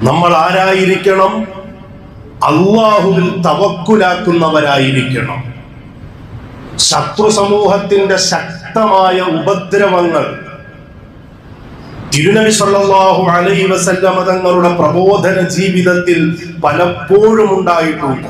നമ്മൾ ആരായിരിക്കണം? അള്ളാഹുവിൽ തവക്കുലാക്കുന്നവരായിരിക്കണം. ശത്രു സമൂഹത്തിന്റെ ശക്തമായ ഉപദ്രവങ്ങൾ. തിരുനബി സല്ലല്ലാഹു അലൈഹി വസല്ലമ തങ്ങളുടെ പ്രബോധന ജീവിതത്തിൽ പലപ്പോഴും ഉണ്ടായിട്ടുണ്ട്.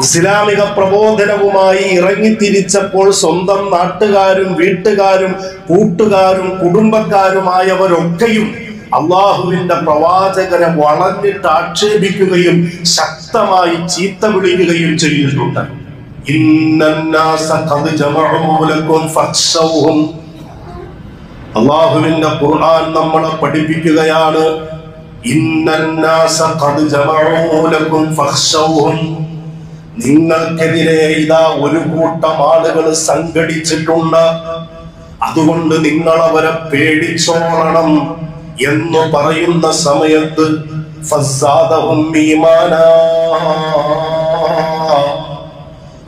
ഇസ്ലാമിക പ്രബോധനവുമായി ഇറങ്ങിത്തിരിച്ചപ്പോൾ സ്വന്തം നാട്ടുകാരും വീട്ടുകാരും കൂട്ടുകാരും കുടുംബക്കാരുമായവരൊക്കെയും അള്ളാഹുവിന്റെ പ്രവാചകനെ വളഞ്ഞിട്ട് ആക്ഷേപിക്കുകയും ശക്തമായി ചീത്ത വിളിക്കുകയും ചെയ്തിട്ടുണ്ട് അള്ളാഹുവിന്റെ ഖുർആൻ നമ്മളെ പഠിപ്പിക്കുകയാണ്. നിങ്ങൾക്കെതിരെ ഇതാ ഒരു കൂട്ടം ആളുകൾ സംഘടിച്ചിട്ടുണ്ട്. അതുകൊണ്ട് നിങ്ങൾ അവരെ പേടിച്ചോളണം. എന്ന് പറയുന്ന സമയത്ത്.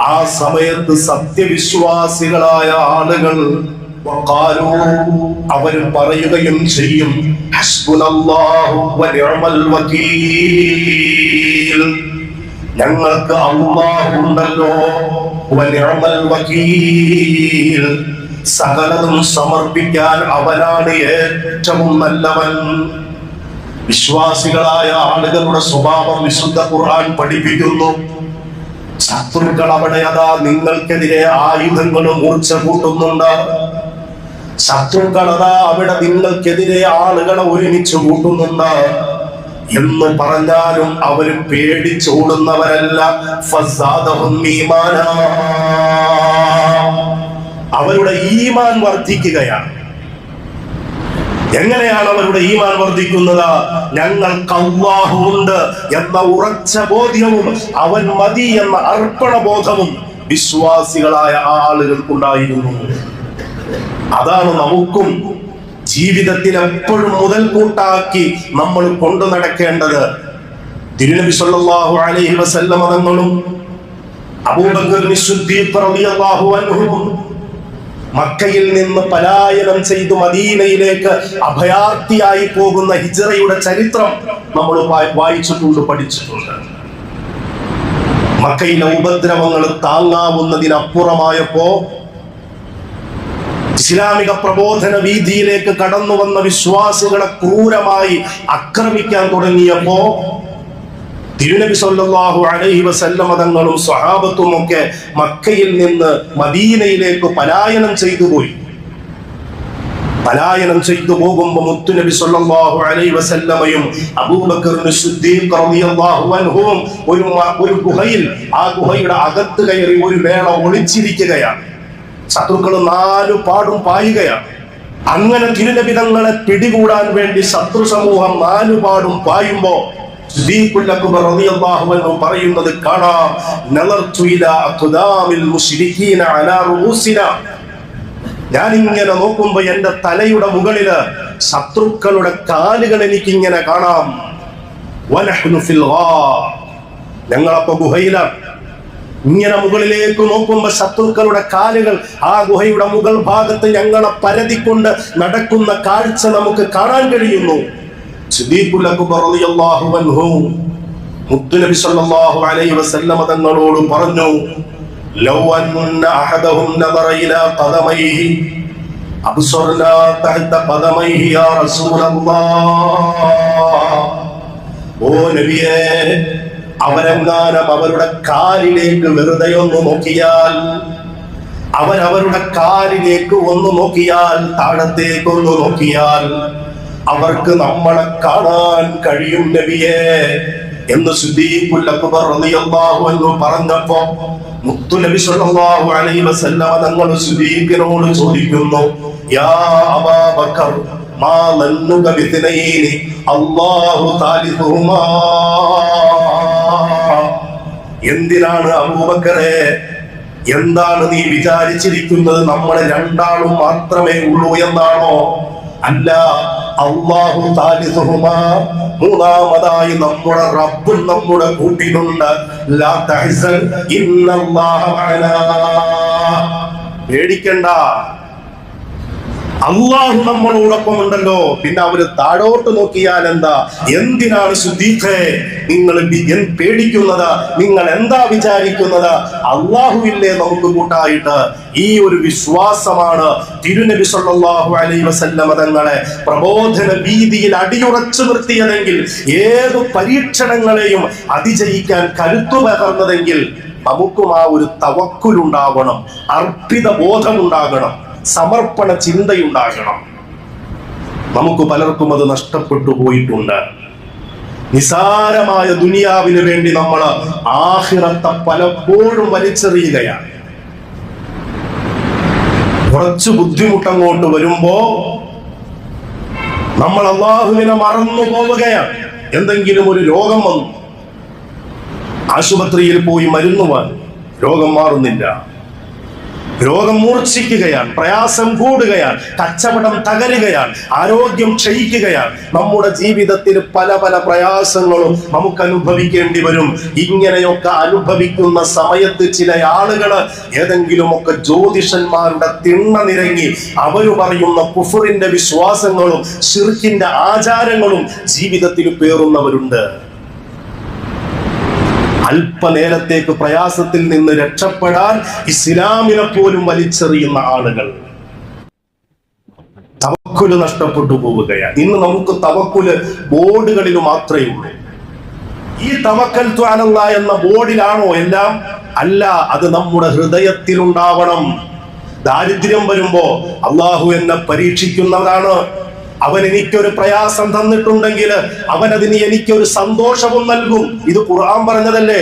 ആ സമയത്ത് സത്യവിശ്വാസികളായ ആളുകൾ അവർ പറയുകയും ചെയ്യും ഞങ്ങൾക്ക് അള്ളാഹുണ്ടല്ലോ വകീൽ സകലതും സമർപ്പിക്കാൻ അവനാണ് ഏറ്റവും നല്ലവൻ. വിശ്വാസികളായ ആളുകളുടെ സ്വഭാവം വിശുദ്ധ ഖുർആൻ പഠിപ്പിക്കുന്നു. ശത്രുക്കൾ അവിടെ അതാ നിങ്ങൾക്കെതിരെ ആയുധങ്ങൾ മൂർച്ച കൂട്ടുന്നുണ്ട്. ശത്രുക്കൾ അതാ അവിടെ നിങ്ങൾക്കെതിരെ ആളുകളെ ഒരുമിച്ച് കൂട്ടുന്നുണ്ട്. എന്ന് പറഞ്ഞാലും അവർ പേടിച്ചോടുന്നവരല്ല ഫസാദഹും ഈമാനാ. അവരുടെ ഈമാൻ വർദ്ധിക്കുകയാണ്. എങ്ങനെയാണ് അവരുടെ ഈമാൻ വർദ്ധിക്കുന്നത്? ഞങ്ങൾക്ക് അള്ളാഹുണ്ട് എന്ന ഉറച്ച ബോധ്യവും അവൻ മതി എന്ന അർപ്പണ ബോധവും വിശ്വാസികളായ ആളുകൾക്കുണ്ടായിരുന്നു. അതാണ് നമുക്കും ജീവിതത്തിൽ എപ്പോഴും മുതൽക്കൂട്ടാക്കി നമ്മൾ കൊണ്ടു നടക്കേണ്ടത്. തിരുനബി സല്ലല്ലാഹു അലൈഹി വസല്ലമ തങ്ങളും അബൂബക്കർ മക്കയിൽ നിന്ന് പലായനം ചെയ്തു മദീനയിലേക്ക് അഭയാർത്ഥിയായി പോകുന്ന ഹിജറയുടെ ചരിത്രം നമ്മൾ വായിച്ചിട്ടുണ്ട് പഠിച്ചിട്ടുണ്ട്. മക്കയിലെ ഉപദ്രവങ്ങൾ താങ്ങാവുന്നതിനപ്പുറമായപ്പോ ഇസ്ലാമിക പ്രബോധന വീതിയിലേക്ക് കടന്നു വന്ന വിശ്വാസികളെ ക്രൂരമായി ആക്രമിക്കാൻ തുടങ്ങിയപ്പോ തിരുനബി സല്ലല്ലാഹു അലൈഹി വസല്ലമ തങ്ങളും സ്വഹാബത്തും ഒക്കെ മക്കയിൽ നിന്ന് മദീനയിലേക്ക് പലായനം ചെയ്തു പോയി. പലായനം ചെയ്തു പോകുമ്പോൾ മുത്തുനബി സല്ലല്ലാഹു അലൈഹി വസല്ലമയും അബൂബക്കറിന് സിദ്ദീഖ് റളിയല്ലാഹു അൻഹുവും ഒരു ഒരു ഗുഹയിൽ ആ ഗുഹയുടെ അകത്ത് കയറി ഒരു വേള ഒളിച്ചിരിക്കുകയാണ്. ശത്രുക്കൾ നാലു പാടും പായുകയാണ്. അങ്ങനെ തിരുനബി തങ്ങളെ പിടികൂടാൻ വേണ്ടി ശത്രു സമൂഹം നാലുപാടും പായുമ്പോ പറയുന്നത് കാണാം. ഇങ്ങനെ നോക്കുമ്പോ എന്റെ തലയുടെ മുകളിൽ ശത്രുക്കളുടെ കാലുകൾ എനിക്ക് ഇങ്ങനെ കാണാം ഞങ്ങളപ്പൊ ഗുഹയിലാണ് ഇങ്ങനെ മുകളിലേക്ക് നോക്കുമ്പോ ശത്രുക്കളുടെ കാലുകൾ ആ ഗുഹയുടെ മുകൾ ഭാഗത്ത് ഞങ്ങളെ പരതിക്കൊണ്ട് നടക്കുന്ന കാഴ്ച നമുക്ക് കാണാൻ കഴിയുന്നു. മുത്തുനബി സല്ലല്ലാഹു അലൈഹി വസല്ലമ തങ്ങളോട് പറഞ്ഞു ലൗ ഇലാ ഖദമൈഹി തഹത യാ റസൂലല്ലാഹ്. ഓ നബിയേ അവരുടെ കാലിലേക്ക് വെറുതെ ഒന്ന് നോക്കിയാൽ അവരവരുടെ കാലിലേക്ക് ഒന്ന് നോക്കിയാൽ താഴത്തേക്ക് ഒന്ന് നോക്കിയാൽ അവർക്ക് നമ്മളെ കാണാൻ കഴിയും നബിയെ എന്ന് പറഞ്ഞപ്പോ മുത്തു നബി സല്ലല്ലാഹു അലൈഹി വസല്ലമ തങ്ങൾ സിദ്ദീഖിനോട് ചോദിക്കുന്നു യാ മാ അല്ലാഹു എന്തിനാണ് അബൂബക്കറെ? എന്താണ് നീ വിചാരിച്ചിരിക്കുന്നത്? നമ്മളെ രണ്ടാളും മാത്രമേ ഉള്ളൂ എന്നാണോ? അല്ല അള്ളാഹു താലിസുഹുമാ. മൂന്നാമതായി നമ്മുടെ റബ്ബും നമ്മുടെ കൂട്ടിനുണ്ട്. ലാ തഹ്സൻ ഇന്നല്ലാഹ മഅനാ. പേടിക്കണ്ട. അള്ളാഹു നമ്മളോടൊപ്പം ഉണ്ടല്ലോ. പിന്നെ അവർ താഴോട്ട് നോക്കിയാൽ എന്താ? എന്തിനാണ് സുദ്ദീഖെ നിങ്ങൾ പേടിക്കുന്നത്? നിങ്ങൾ എന്താ വിചാരിക്കുന്നത്? അള്ളാഹുവില്ലേ നമുക്ക് കൂട്ടായിട്ട്. ഈ ഒരു വിശ്വാസമാണ് തിരുനബി സല്ലല്ലാഹു അലൈഹി വസല്ലമ തങ്ങളെ പ്രബോധന വീതിയിൽ അടിയുറച്ചു നിർത്തിയതെങ്കിൽ ഏത് പരീക്ഷണങ്ങളെയും അതിജയിക്കാൻ കരുത്തു പകർന്നതെങ്കിൽ നമുക്കും ആ ഒരു തവക്കുലുണ്ടാവണം അർപ്പിത ബോധമുണ്ടാകണം. സമർപ്പണ ചിന്തയുണ്ടാകണം. നമുക്ക് പലർക്കും അത് നഷ്ടപ്പെട്ടു പോയിട്ടുണ്ട്. നിസാരമായ ദുനിയാവിന് വേണ്ടി നമ്മൾ ആഹിറത്തെ പലപ്പോഴും വലിച്ചെറിയുകയാണ്. കുറച്ച് ബുദ്ധിമുട്ടങ്ങോട്ട് വരുമ്പോ നമ്മൾ അള്ളാഹുവിനെ മറന്നു പോവുകയാണ്. എന്തെങ്കിലും ഒരു രോഗം വന്നു. ആശുപത്രിയിൽ പോയി മരുന്ന് വാങ്ങി. രോഗം മാറുന്നില്ല. രോഗം മൂർച്ഛിക്കുകയാണ് പ്രയാസം കൂടുകയാണ് കച്ചവടം തകരുകയാണ് ആരോഗ്യം ക്ഷയിക്കുകയാണ്. നമ്മുടെ ജീവിതത്തിൽ പല പല പ്രയാസങ്ങളും നമുക്ക് അനുഭവിക്കേണ്ടി വരും. ഇങ്ങനെയൊക്കെ അനുഭവിക്കുന്ന സമയത്ത് ചില ആളുകൾ ഏതെങ്കിലുമൊക്കെ ജ്യോതിഷന്മാരുടെ തിണ്ണ നിരങ്ങി അവർ പറയുന്ന കുഫറിന്റെ വിശ്വാസങ്ങളും ഷിർക്കിന്റെ ആചാരങ്ങളും ജീവിതത്തിൽ പേറുന്നവരുണ്ട്. അല്പനേരത്തേക്ക് പ്രയാസത്തിൽ നിന്ന് രക്ഷപ്പെടാൻ ഇസ്ലാമിനെ പോലും വലിച്ചെറിയുന്ന ആളുകൾ. തവക്കുൽ നഷ്ടപ്പെട്ടു പോവുകയാണ്. ഇന്ന് നമുക്ക് തവക്കുൽ ബോർഡുകളിൽ മാത്രമേ ഉള്ളൂ. ഈ തവക്കൽ ത്വാനല്ല എന്ന ബോർഡിലാണോ എല്ലാം? അല്ല അത് നമ്മുടെ ഹൃദയത്തിൽ ഉണ്ടാവണം ദാരിദ്ര്യം വരുമ്പോ അള്ളാഹു എന്നെ പരീക്ഷിക്കുന്നവരാണ്. അവൻ എനിക്കൊരു പ്രയാസം തന്നിട്ടുണ്ടെങ്കിൽ അവൻ അതിന് എനിക്കൊരു സന്തോഷവും നൽകും. ഇത് ഖുർആൻ പറഞ്ഞതല്ലേ?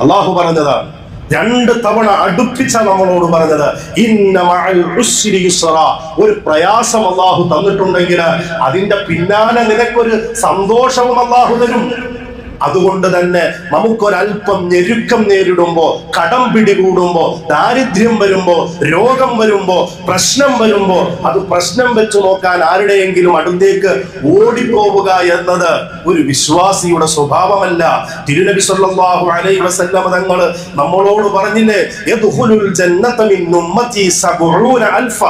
അള്ളാഹു പറഞ്ഞതാണ് രണ്ട് തവണ അടുപ്പിച്ച നമ്മളോട് പറഞ്ഞത് ഒരു പ്രയാസം അള്ളാഹു തന്നിട്ടുണ്ടെങ്കിൽ അതിന്റെ പിന്നാലെ നിനക്കൊരു സന്തോഷവും അള്ളാഹു തരും. അതുകൊണ്ട് തന്നെ നമുക്കൊരൽപ്പം ഞെരുക്കം നേരിടുമ്പോ കടം പിടികൂടുമ്പോ ദാരിദ്ര്യം വരുമ്പോ രോഗം വരുമ്പോ പ്രശ്നം വരുമ്പോ അത് പ്രശ്നം വെച്ച് നോക്കാൻ ആരുടെയെങ്കിലും അടുത്തേക്ക് ഓടിപ്പോവുക എന്നത് ഒരു വിശ്വാസിയുടെ സ്വഭാവമല്ല. തിരുനബി സല്ലല്ലാഹു അലൈഹി വസല്ലമ തങ്ങൾ നമ്മളോട് പറഞ്ഞില്ലേ ജന്നത മിൻ ഉമ്മത്തി സബൂന അൽഫ.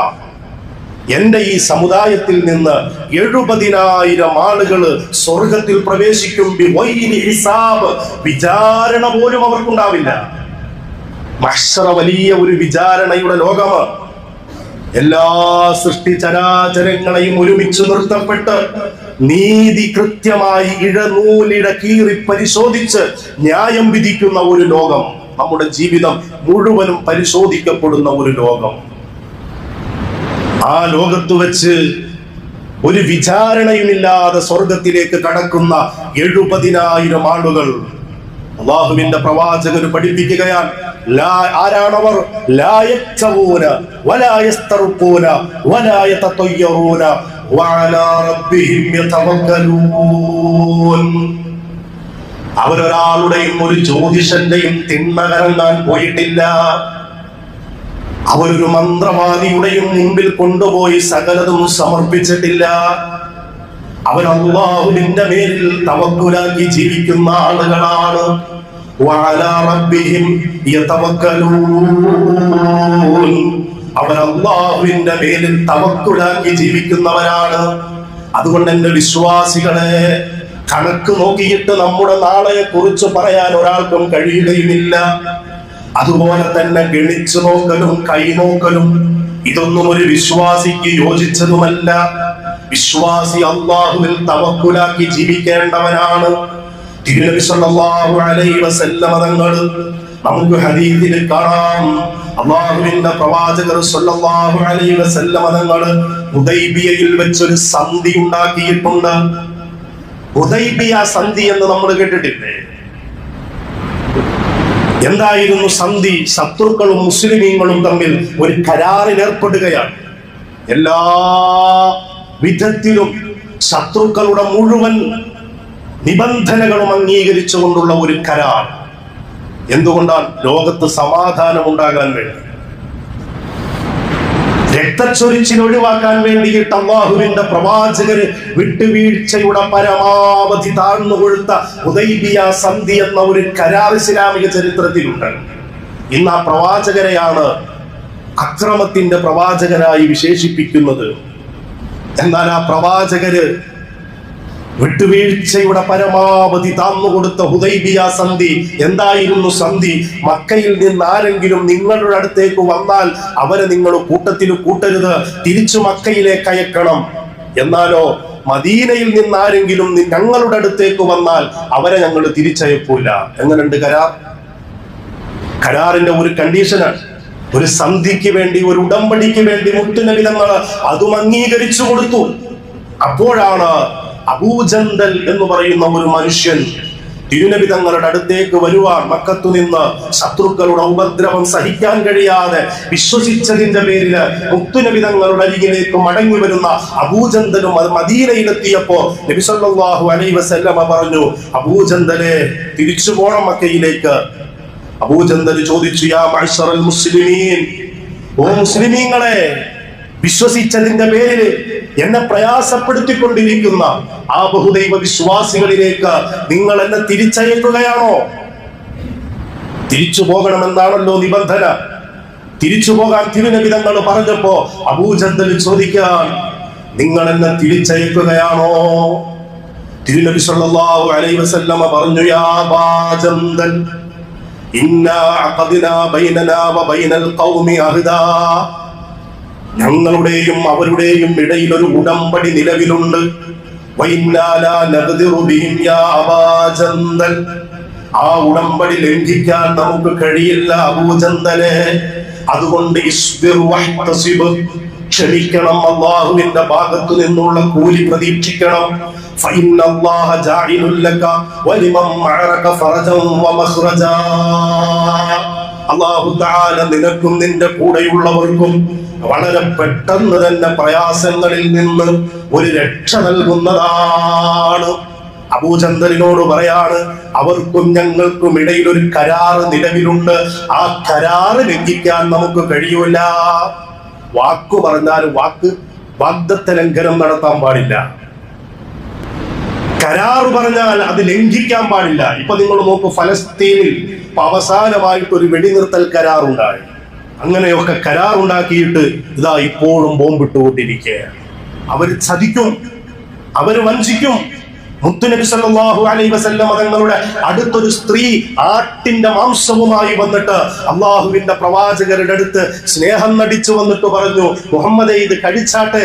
എന്റെ ഈ സമുദായത്തിൽ നിന്ന് എഴുപതിനായിരം ആളുകൾ സ്വർഗത്തിൽ പ്രവേശിക്കും വിചാരണ പോലും അവർക്കുണ്ടാവില്ല. മഹ്ശറ വലിയ ഒരു വിചാരണയുടെ ലോകം എല്ലാ സൃഷ്ടി ചരാചരങ്ങളെയും ഒരുമിച്ച് നിർത്തപ്പെട്ട് നീതി കൃത്യമായി ഇഴനൂലിട കീറി പരിശോധിച്ച് ന്യായം വിധിക്കുന്ന ഒരു ലോകം. നമ്മുടെ ജീവിതം മുഴുവനും പരിശോധിക്കപ്പെടുന്ന ഒരു ലോകം. ആ ലോകത്ത് വെച്ച് ഒരു വിചാരണയുമില്ലാതെ സ്വർഗത്തിലേക്ക് കടക്കുന്ന എഴുപതിനായിരം ആളുകൾ അള്ളാഹുവിന്റെ പ്രവാചകർ പഠിപ്പിക്കുകയാണ്. ആരാണവർ? അവരൊരാളുടെയും ഒരു ജ്യോതിഷന്റെയും തിന്മകരങ്ങാൻ പോയിട്ടില്ല. അവരൊരു മന്ത്രവാദിയുടെയും മുമ്പിൽ കൊണ്ടുപോയി സകലതും സമർപ്പിച്ചിട്ടില്ല. അവർ അള്ളാഹുവിന്റെ മേലിൽ തവക്കുലാക്കി ജീവിക്കുന്ന ആളുകളാണ്. അള്ളാഹുവിന്റെ മേലിൽ തവക്കുലാക്കി ജീവിക്കുന്നവരാണ് അതുകൊണ്ട് എന്റെ വിശ്വാസികളെ കണക്ക് നോക്കിയിട്ട് നമ്മുടെ നാളെ കുറിച്ച് പറയാൻ ഒരാൾക്കും കഴിയുകയുമില്ല. അതുപോലെ തന്നെ ഗണിച്ചു നോക്കലും കൈനോക്കലും ഇതൊന്നും ഒരു വിശ്വാസിക്ക് യോജിച്ചതുമല്ല. വിശ്വാസി അള്ളാഹുവിൽ തവക്കുലാക്കി ജീവിക്കേണ്ടവനാണ്. തിരുനബി സല്ലല്ലാഹു അലൈഹി വസല്ലമ തങ്ങൾ നമുക്ക് ഹദീസിൽ കാണാം. അള്ളാഹുവിന്റെ പ്രവാചകർ സല്ലല്ലാഹു അലൈഹി വസല്ലമ തങ്ങൾ ഹുദൈബിയയിൽ വെച്ചൊരു സന്ധി ഉണ്ടാക്കിയിട്ടുണ്ട് ഹുദൈബിയ സന്ധി എന്ന് നമ്മൾ കേട്ടിട്ടില്ലേ? എന്തായിരുന്നു സന്ധി? ശത്രുക്കളും മുസ്ലിമീങ്ങളും തമ്മിൽ ഒരു കരാറിൽ ഏർപ്പെടുകയാണ് എല്ലാ വിധത്തിലും ശത്രുക്കളുടെ മുഴുവൻ നിബന്ധനകളും അംഗീകരിച്ചുകൊണ്ടുള്ള ഒരു കരാർ. എന്തുകൊണ്ടാണ് ലോകത്ത് സമാധാനം ഉണ്ടാകാൻ വേണ്ടി? രക്തച്ചൊരിച്ചിൽ ഒഴിവാക്കാൻ വേണ്ടിയിട്ട് അള്ളാഹുവിന്റെ പ്രവാചകര് വിട്ടുവീഴ്ചയുടെ പരമാവധി താഴ്ന്നു കൊടുത്ത ഉദൈബിയ സന്ധി എന്ന ഒരു കരാർ ഇസ്ലാമിക ചരിത്രത്തിലുണ്ട്. ഇന്ന് ആ പ്രവാചകരെയാണ് അക്രമത്തിന്റെ പ്രവാചകനായി വിശേഷിപ്പിക്കുന്നത്. എന്നാൽ ആ പ്രവാചകര് വിട്ടുവീഴ്ചയുടെ പരമാവധി താന്നു കൊടുത്ത ഹുദൈബിയ സന്ധി എന്തായിരുന്നു സന്ധി? മക്കയിൽ നിന്ന് ആരെങ്കിലും നിങ്ങളുടെ അടുത്തേക്ക് വന്നാൽ അവരെ നിങ്ങൾ കൂട്ടത്തിൽ കൂട്ടരുത്. തിരിച്ചു മക്കയിലേക്ക് അയക്കണം. എന്നാലോ മദീനയിൽ നിന്ന് ആരെങ്കിലും ഞങ്ങളുടെ അടുത്തേക്ക് വന്നാൽ അവരെ ഞങ്ങൾ തിരിച്ചയക്കൂല. എങ്ങനെയുണ്ട് കരാർ? കരാറിന്റെ ഒരു കണ്ടീഷനാണ് ഒരു സന്ധിക്ക് വേണ്ടി ഒരു ഉടമ്പടിക്ക് വേണ്ടി മുത്തുനബി തങ്ങൾ അതും അംഗീകരിച്ചു കൊടുത്തു. അപ്പോഴാണ് അബൂജന്തൽ എന്ന് പറയുന്ന ഒരു മനുഷ്യൻ തിരുനബി തങ്ങളുടെ അടുത്തേക്ക് വരുവാൻ മക്കത്തു നിന്ന് ശത്രുക്കളുടെ ഉപദ്രവം സഹിക്കാൻ കഴിയാതെ വിശ്വസിച്ചതിന്റെ പേരിൽ മുത്തുനബി തങ്ങളുടെ അരികിലേക്ക് മടങ്ങി വരുന്ന അബൂചന്ദനും അത് മദീനയിലെത്തിയപ്പോ നബിസല്ലാഹു അലൈ വസല്ലമ പറഞ്ഞു അബൂചന്ദനെ തിരിച്ചു പോണം മക്കയിലേക്ക്. അബൂചന്ദന് ചോദിച്ചു യാ മുസ്ലിമീൻ ഓ മുസ്ലിമീങ്ങളെ വിശ്വസിച്ചതിന്റെ പേരിൽ എന്നെ പ്രയാസപ്പെടുത്തിക്കൊണ്ടിരിക്കുന്ന ആ ബഹുദൈവ വിശ്വാസികളിലേക്ക് നിങ്ങൾ എന്നെ തിരിച്ചയക്കുകയാണോ? തിരിച്ചു പോകണമെന്നാണല്ലോ നിബന്ധന. തിരിച്ചു പോകാൻ തിരുനബിതങ്ങൾ പറഞ്ഞപ്പോ അബൂജന്തൽ ചോദിക്കാൻ നിങ്ങൾ എന്നെ തിരിച്ചയക്കുകയാണോ? തിരുനബി സല്ലല്ലാഹു അലൈഹി വസല്ലമ പറഞ്ഞു യാ ബാജന്തൽ ഇന്നാ അഖദ്നാ ബൈനനാ വബൈനൽ ഖൗമി അഹ്ദാ. ഞങ്ങളുടെയും അവരുടെയും ഇടയിൽ ഒരു ഉടമ്പടി നിലവിലുണ്ട്. ആ ഉടമ്പടി ലംഘിക്കാൻ നമുക്ക് കഴിയില്ല അബൂചന്തലെ അതുകൊണ്ട് ക്ഷമിക്കണം അള്ളാഹുവിന്റെ ഭാഗത്തു നിന്നുള്ള കൂലി പ്രതീക്ഷിക്കണം. ഫൈനല്ലാഹ അള്ളാഹു താല നിനക്കും നിന്റെ കൂടെയുള്ളവർക്കും വളരെ പെട്ടെന്ന് തന്നെ പ്രയാസങ്ങളിൽ നിന്ന് ഒരു രക്ഷ നൽകുന്നതാണ്. അബൂചന്ദ്രനോട് പറയാണ് അവർക്കും ഞങ്ങൾക്കും ഇടയിൽ ഒരു കരാറ് നിലവിലുണ്ട്. ആ കരാറ് ലംഘിക്കാൻ നമുക്ക് കഴിയൂല. വാക്കു പറഞ്ഞാൽ വാക്ക് വാഗ്ദത്ത ലംഘനം നടത്താൻ പാടില്ല. കരാറ് പറഞ്ഞാൽ അത് ലംഘിക്കാൻ പാടില്ല. ഇപ്പൊ നിങ്ങൾ നോക്കൂ ഫലസ്തീനിൽ അവസാനമായിട്ട് ഒരു വെടിനിർത്തൽ കരാറുണ്ടായി. അങ്ങനെയൊക്കെ കരാറുണ്ടാക്കിയിട്ട് ഇതാ ഇപ്പോഴും ബോംബിട്ടുകൊണ്ടിരിക്കുകയാണ്. അവർ ചതിക്കും അവർ വഞ്ചിക്കും. മുത്തുനബി സല്ലല്ലാഹു അലൈഹി വസല്ലം തങ്ങളുടെ അടുത്തൊരു സ്ത്രീ ആട്ടിന്റെ മാംസവുമായി വന്നിട്ട് അള്ളാഹുവിന്റെ പ്രവാചകരുടെ അടുത്ത് സ്നേഹം നടിച്ചു വന്നിട്ട് പറഞ്ഞു മുഹമ്മദേ ഇത് കഴിച്ചാട്ടെ.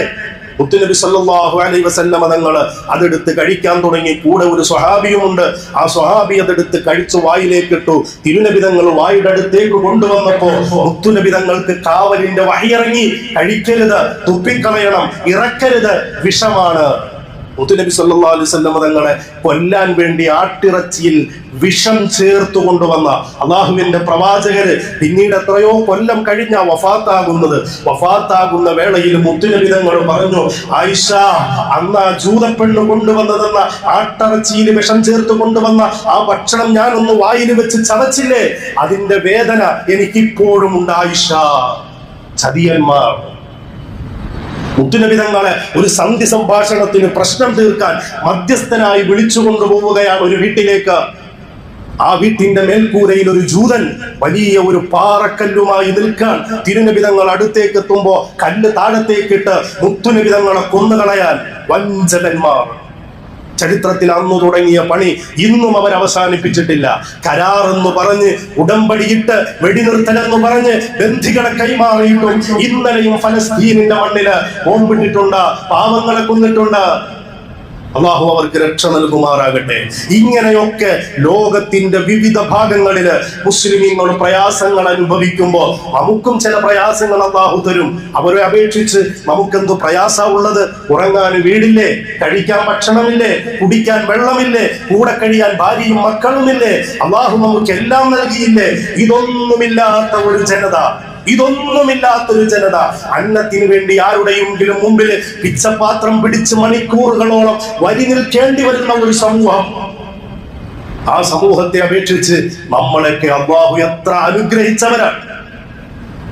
മുത്തുനബി സല്ലാഹു അലൈ വസല്ലമ തങ്ങൾ അതെടുത്ത് കഴിക്കാൻ തുടങ്ങി. കൂടെ ഒരു സ്വഹാബിയുമുണ്ട്. ആ സ്വഹാബി അതെടുത്ത് കഴിച്ചു വായിലേക്ക് ഇട്ടു. തിരുനബി തങ്ങൾ വായുടെ അടുത്തേക്ക് കൊണ്ടുവന്നപ്പോ മുത്തുനബി തങ്ങൾക്ക് കാവലിന്റെ വഴിയിറങ്ങി കഴിക്കരുത് തുപ്പിക്കളയണം ഇറക്കരുത് വിഷമാണ്. മുത്തുനബി സല്ലാ അലൈഹി വസല്ലം തങ്ങളെ കൊല്ലാൻ വേണ്ടി ആട്ടിറച്ചിയിൽ വിഷം ചേർത്തു കൊണ്ടുവന്ന അള്ളാഹുവിന്റെ പ്രവാചകര് പിന്നീട് എത്രയോ കൊല്ലം കഴിഞ്ഞ വഫാത്താകുന്നത്. വഫാത്താകുന്ന വേളയിൽ മുത്തുനബി തങ്ങൾ പറഞ്ഞു ആയിഷ അന്ന് ആ ജൂതപ്പെണ്ണ് കൊണ്ടുവന്നതെന്ന ആട്ടിറച്ചിയിൽ വിഷം ചേർത്ത് കൊണ്ടുവന്ന ആ ഭക്ഷണം ഞാൻ ഒന്ന് വായിൽ വെച്ച് ചതച്ചില്ലേ? അതിന്റെ വേദന എനിക്കിപ്പോഴും ഉണ്ട് ആയിഷ. ചതിയന്മാർ മുത്തുനബിതങ്ങളെ ഒരു സന്ധി സംഭാഷണത്തിന് പ്രശ്നം തീർക്കാൻ മധ്യസ്ഥനായി വിളിച്ചു കൊണ്ടുപോവുകയാണ് ഒരു വീട്ടിലേക്ക്. ആ വീട്ടിന്റെ മേൽക്കൂരയിൽ ഒരു ജൂതൻ വലിയ ഒരു പാറക്കല്ലുമായി നിൽക്കാൻ തിരുനബിതങ്ങൾ അടുത്തേക്ക് എത്തുമ്പോ കല്ല് താഴത്തേക്കിട്ട് മുത്തുനബിതങ്ങളെ കൊന്നുകളയാൻ വഞ്ചകന്മാർ ചരിത്രത്തിൽ അന്നു തുടങ്ങിയ പണി ഇന്നും അവർ അവസാനിപ്പിച്ചിട്ടില്ല. കരാർ എന്ന് പറഞ്ഞ് ഉടമ്പടിയിട്ട് വെടിനിർത്തൽ എന്ന് പറഞ്ഞ് ബന്ധികളെ കൈമാറിയിട്ടും ഇന്നലെയും ഫലസ്തീനിന്റെ മണ്ണിൽ ബോംബിട്ടിട്ടുണ്ട് പാവങ്ങളെ കൊന്നിട്ടുണ്ട്. അള്ളാഹു അവർക്ക് രക്ഷ നൽകുമാറാകട്ടെ. ഇങ്ങനെയൊക്കെ ലോകത്തിന്റെ വിവിധ ഭാഗങ്ങളിൽ മുസ്ലിമീങ്ങൾ പ്രയാസങ്ങൾ അനുഭവിക്കുമ്പോൾ നമുക്കും ചില പ്രയാസങ്ങൾ അള്ളാഹു തരും. അവരെ അപേക്ഷിച്ച് നമുക്കെന്ത് പ്രയാസ ഉള്ളത്? ഉറങ്ങാൻ വീടില്ലേ? കഴിക്കാൻ ഭക്ഷണമില്ലേ? കുടിക്കാൻ വെള്ളമില്ലേ? കൂടെ കഴിയാൻ ഭാര്യയും മക്കളുമില്ലേ? അള്ളാഹു നമുക്ക് എല്ലാം നൽകിയില്ലേ? ഇതൊന്നുമില്ലാത്ത ഒരു ജനത ഇതൊന്നുമില്ലാത്തൊരു ജനത അന്നത്തിന് വേണ്ടി ആരുടെയെങ്കിലും മുമ്പിൽ പിച്ചപാത്രം പിടിച്ച് മണിക്കൂറുകളോളം വരി നിൽക്കേണ്ടി വരുന്ന ഒരു സമൂഹം. ആ സമൂഹത്തെ അപേക്ഷിച്ച് നമ്മളൊക്കെ അള്ളാഹു എത്ര അനുഗ്രഹിച്ചവരാണ്.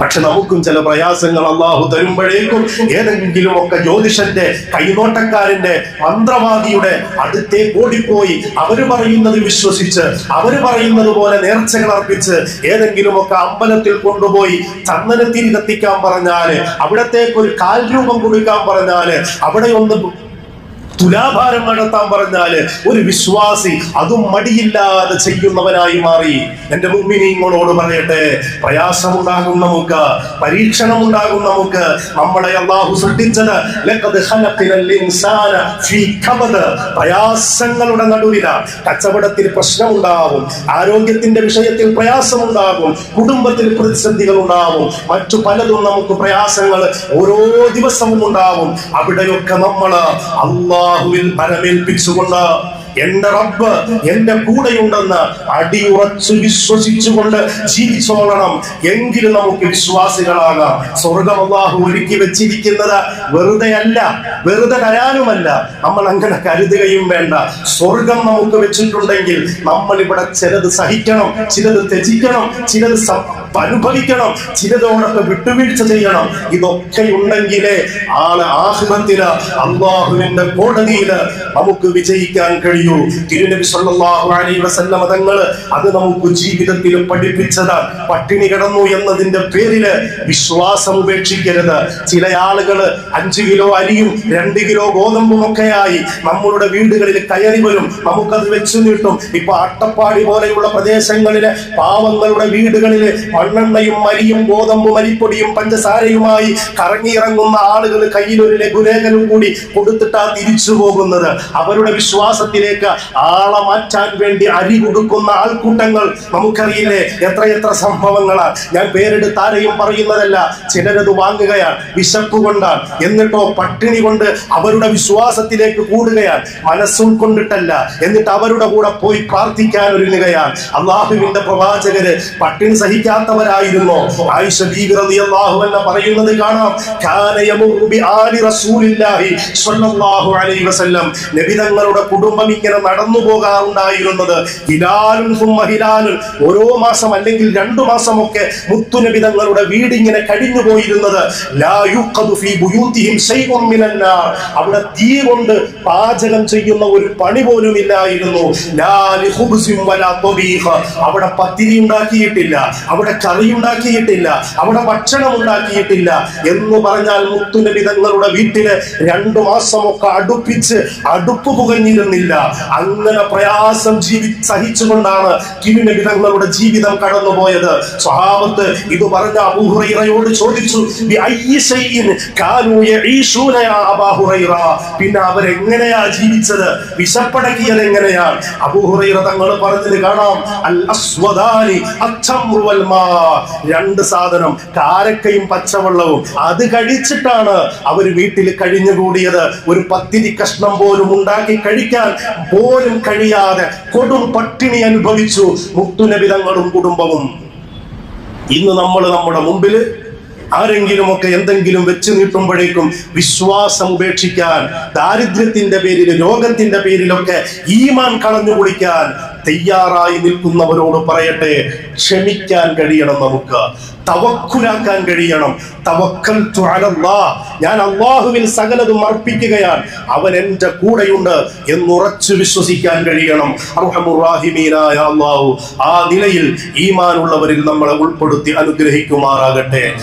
പക്ഷെ നമുക്കും ചില പ്രയാസങ്ങൾ അള്ളാഹു തരുമ്പോഴേക്കും ഏതെങ്കിലും ഒക്കെ ജ്യോതിഷന്റെ കൈനോട്ടക്കാരന്റെ മന്ത്രവാദിയുടെ അടുത്തേക്ക് ഓടിപ്പോയി. അവർ പറയുന്നത് വിശ്വസിച്ച് അവർ പറയുന്നത് പോലെ നേർച്ചകൾ അർപ്പിച്ച് ഏതെങ്കിലും ഒക്കെ അമ്പലത്തിൽ കൊണ്ടുപോയി ചന്ദനത്തിരി കത്തിക്കാൻ പറഞ്ഞാൽ അവിടത്തേക്ക് ഒരു കാൽ രൂപം കൊടുക്കാൻ പറഞ്ഞാൽ അവിടെ ഒന്ന് തുലാഭാരം നടത്താൻ പറഞ്ഞാൽ ഒരു വിശ്വാസി അതും മടിയില്ലാതെ ചെയ്യുന്നവനായി മാറി. എന്റെ മുമ്പിനിങ്ങളോട് പറയട്ടെ പ്രയാസമുണ്ടാകും നമുക്ക് പരീക്ഷണം ഉണ്ടാകും നമുക്ക്. നമ്മളെ അള്ളാഹു സൃഷ്ടിച്ചത് പ്രയാസങ്ങളുടെ നടുവില കച്ചവടത്തിൽ പ്രശ്നമുണ്ടാവും ആരോഗ്യത്തിന്റെ വിഷയത്തിൽ പ്രയാസമുണ്ടാകും കുടുംബത്തിൽ പ്രതിസന്ധികൾ ഉണ്ടാവും മറ്റു പലതും നമുക്ക് പ്രയാസങ്ങൾ ഓരോ ദിവസവും ഉണ്ടാവും അവിടെയൊക്കെ നമ്മൾ അള്ളാഹുവിൽ പരമേൽപ്പിച്ചുകൊണ്ട് എന്റെ റബ്ബ് എന്റെ കൂടെയുണ്ടെന്ന് അടിയുറച്ചു വിശ്വസിച്ചുകൊണ്ട് ജീവിച്ചോളണം. എങ്കിലും നമുക്ക് വിശ്വാസികളാകാം. സ്വർഗം അള്ളാഹു ഒരുക്കി വെച്ചിരിക്കുന്നത് വെറുതെ അല്ല വെറുതെ തരാനുമല്ല. നമ്മൾ അങ്ങനെ കരുതുകയും വേണ്ട. സ്വർഗം നമുക്ക് വെച്ചിട്ടുണ്ടെങ്കിൽ നമ്മൾ ഇവിടെ ചിലത് സഹിക്കണം ചിലത് ത്യജിക്കണം ചിലത് അനുഭവിക്കണം ചിലതോടൊക്കെ വിട്ടുവീഴ്ച ചെയ്യണം. ഇതൊക്കെ ഉണ്ടെങ്കിലേ ആൾ ആഹ്ലത്തിൽ അള്ളാഹുവിന്റെ കോടതിയിൽ നമുക്ക് വിജയിക്കാൻ കഴിയൂ. തിരുനബി സല്ലല്ലാഹു അലൈഹി വസല്ലമ തങ്ങൾ അത് നമുക്ക് ജീവിതത്തിൽ പഠിപ്പിച്ചത്. പട്ടിണി കിടന്നു എന്നതിന്റെ പേരിൽ വിശ്വാസം ഉപേക്ഷിക്കരുത്. ചില ആളുകൾ അഞ്ചു കിലോ അരിയും രണ്ട് കിലോ ഗോതമ്പും ഒക്കെയായി നമ്മളുടെ വീടുകളിൽ കയറി വരും. നമുക്കത് വെച്ചു നീട്ടും. ഇപ്പൊ അട്ടപ്പാടി പോലെയുള്ള പ്രദേശങ്ങളിലെ പാവങ്ങളുടെ വീടുകളിൽ മണ്ണെണ്ണയും മരിയും ഗോതമ്പും അരിപ്പൊടിയും പഞ്ചസാരയുമായി കറങ്ങിയിറങ്ങുന്ന ആളുകൾ കയ്യിൽ ഒരു ലഘുലേഖനം കൂടി കൊടുത്തിട്ടാ തിരിച്ചു പോകുന്നത്. അവരുടെ വിശ്വാസത്തിലേക്ക് ആളെ മാറ്റാൻ വേണ്ടി അരി കൊടുക്കുന്ന ആൾക്കൂട്ടങ്ങൾ നമുക്കറിയില്ലേ? എത്രയെത്ര സംഭവങ്ങളാണ് ഞാൻ പേരെടുത്ത് ആരെയും പറയുന്നതല്ല. ചിലരത് വാങ്ങുകയാണ് വിശപ്പ് കൊണ്ടാണ്. എന്നിട്ടോ പട്ടിണി കൊണ്ട് അവരുടെ വിശ്വാസത്തിലേക്ക് കൂടുകയാണ്. മനസ്സുൾക്കൊണ്ടിട്ടല്ല എന്നിട്ട് അവരുടെ കൂടെ പോയി പ്രാർത്ഥിക്കാൻ ഒരുങ്ങുകയാണ്. അള്ളാഹുവിന്റെ പ്രവാചകര് പട്ടിണി സഹിക്കാത്തവരായിരുന്നു. ആയിഷ ബീബി റളിയല്ലാഹു അൻഹ പറയുന്നത് കാണാം. കാന യമഉ ആലി റസൂലില്ലാഹി സ്വല്ലല്ലാഹു അലൈഹി വസല്ലം. നബി കുടുംബം ഇങ്ങനെ നടന്നു പോകാറുണ്ടായിരുന്നത് ഹിലാലും സുമ്മ ഓരോ മാസം അല്ലെങ്കിൽ രണ്ടു മാസമൊക്കെ മുത്തുനബി തങ്ങളുടെ വീട് ഇങ്ങനെ കഴിഞ്ഞു പോയിരുന്നത് അവിടെ തീ കൊണ്ട് പാചകം ചെയ്യുന്ന ഒരു പണി പോലും ഇല്ലായിരുന്നു. അവിടെ പത്തിരി ഉണ്ടാക്കിയിട്ടില്ല. അവിടെ കറി ഉണ്ടാക്കിയിട്ടില്ല. അവിടെ ഭക്ഷണം ഉണ്ടാക്കിയിട്ടില്ല. എന്ന് പറഞ്ഞാൽ മുത്തുനബി തങ്ങളുടെ വീട്ടിൽ രണ്ടു മാസമൊക്കെ അടുപ്പിച്ച് അടുപ്പ് പുകഞ്ഞിരുന്നില്ല. അങ്ങനെ പ്രയാസം ജീവി സഹിച്ചുകൊണ്ടാണ് തിരുനബി വിധങ്ങളുടെ ജീവിതം കടന്നുപോയത്. സ്വഹാബത്ത് ഇത് പറഞ്ഞ അബൂഹുറൈറയോട് ചോദിച്ചു? പിന്നെ അവരെങ്ങനെയാ ജീവിച്ചത്? വിശപ്പടക്കിയത് എങ്ങനെയാ? അബൂഹുറൈറ തങ്ങൾ പറഞ്ഞത് കാണാം അൽ അസ്വദാനി രണ്ട് സാധനം കാരക്കയും പച്ചവെള്ളവും. അത് കഴിച്ചിട്ടാണ് അവർ വീട്ടിൽ കഴിഞ്ഞുകൂടിയത്. ഒരു പത്തിരി കഷ്ണം പോലും ഉണ്ടാക്കി കഴിക്കാൻ പോലും കഴിയാതെ കൊടും പട്ടിണി അനുഭവിച്ചു മുക്തുനബിതങ്ങളും കുടുംബവും. ഇന്ന് നമ്മൾ നമ്മുടെ മുമ്പിൽ ആരെങ്കിലുമൊക്കെ എന്തെങ്കിലും വെച്ച് നീട്ടുമ്പോഴേക്കും വിശ്വാസം ഉപേക്ഷിക്കാൻ ദാരിദ്ര്യത്തിന്റെ പേരിൽ രോഗത്തിന്റെ പേരിലൊക്കെ ഈമാൻ കളഞ്ഞു കുളിക്കാൻ തയ്യാറായി നിൽക്കുന്നവരോട് പറയട്ടെ ക്ഷമിക്കാൻ കഴിയണം നമുക്ക് തവക്കുലാക്കാൻ കഴിയണം. തവക്കൽ ഞാൻ അള്ളാഹുവിൽ സകലതും അർപ്പിക്കുകയാണ്. അവൻ എന്റെ കൂടെയുണ്ട് എന്നുറച്ചു വിശ്വസിക്കാൻ കഴിയണം. ആ നിലയിൽ ഈമാനുള്ളവരിൽ നമ്മളെ ഉൾപ്പെടുത്തി അനുഗ്രഹിക്കുമാറാകട്ടെ.